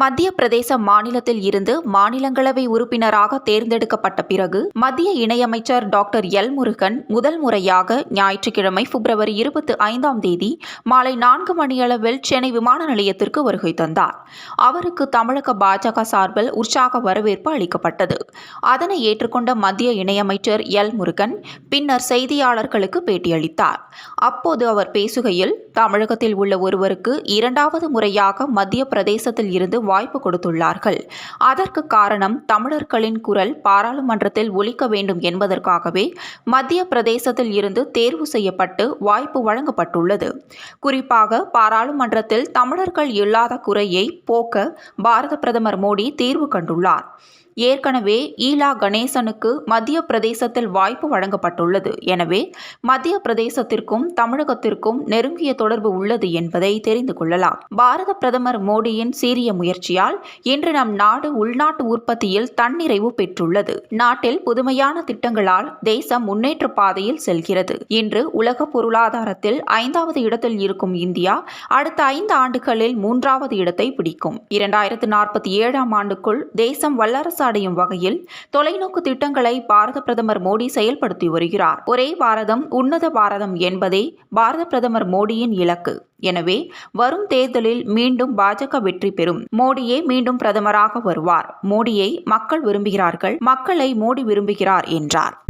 மத்திய பிரதேச மாநிலத்தில் இருந்து மாநிலங்களவை உறுப்பினராக தேர்ந்தெடுக்கப்பட்ட பிறகு மத்திய இணையமைச்சர் டாக்டர் எல் முருகன் முதல் முறையாக ஞாயிற்றுக்கிழமை பிப்ரவரி இருபத்தி ஐந்தாம் தேதி மாலை நான்கு மணியளவில் சென்னை விமான நிலையத்திற்கு வருகை தந்தார். அவருக்கு தமிழக பாஜக சார்பில் உற்சாக வரவேற்பு அளிக்கப்பட்டது. அதனை ஏற்றுக்கொண்ட மத்திய இணையமைச்சர் எல் முருகன் பின்னர் செய்தியாளர்களுக்கு பேட்டியளித்தார். அப்போது அவர் பேசுகையில் தமிழகத்தில் உள்ள ஒருவருக்கு இரண்டாவது முறையாக மத்திய பிரதேசத்தில் இருந்து வாய்ப்பு கொடுத்துள்ளார்கள். அதற்கு காரணம் தமிழர்களின் குரல் பாராளுமன்றத்தில் ஒலிக்க வேண்டும் என்பதற்காகவே மத்திய பிரதேசத்தில் இருந்து தேர்வு செய்யப்பட்டு வாய்ப்பு வழங்கப்பட்டுள்ளது. குறிப்பாக பாராளுமன்றத்தில் தமிழர்கள் இல்லாத குறையை போக்க பாரத பிரதமர் மோடி தீர்வு கண்டுள்ளார். ஏற்கனவே ஈலா கணேசனுக்கு மத்திய பிரதேசத்தில் வாய்ப்பு வழங்கப்பட்டுள்ளது. எனவே மத்திய பிரதேசத்திற்கும் தமிழகத்திற்கும் நெருங்கிய தொடர்பு உள்ளது என்பதை தெரிந்து கொள்ளலாம். பாரத பிரதமர் மோடியின் சீரிய முயற்சியால் இன்று நம் நாடு உள்நாட்டு உற்பத்தியில் தன்னிறைவு பெற்றுள்ளது. நாட்டில் புதுமையான திட்டங்களால் தேசம் முன்னேற்ற பாதையில் செல்கிறது. இன்று உலக பொருளாதாரத்தில் ஐந்தாவது இடத்தில் இருக்கும் இந்தியா அடுத்த ஐந்து ஆண்டுகளில் மூன்றாவது இடத்தை பிடிக்கும். இரண்டாயிரத்து நாற்பத்தி ஏழாம் ஆண்டுக்குள் தேசம் வல்லரசு அடையும் வகையில் தொலைநோக்கு திட்டங்களை பாரத பிரதமர் மோடி செயல்படுத்தி வருகிறார். ஒரே பாரதம் உன்னத பாரதம் என்பதே பாரத பிரதமர் மோடியின் இலக்கு. எனவே வரும் தேர்தலில் மீண்டும் பாஜக வெற்றி பெறும். மோடியே மீண்டும் பிரதமராக வருவார். மோடியை மக்கள் விரும்புகிறார்கள். மக்களை மோடி விரும்புகிறார் என்றார்.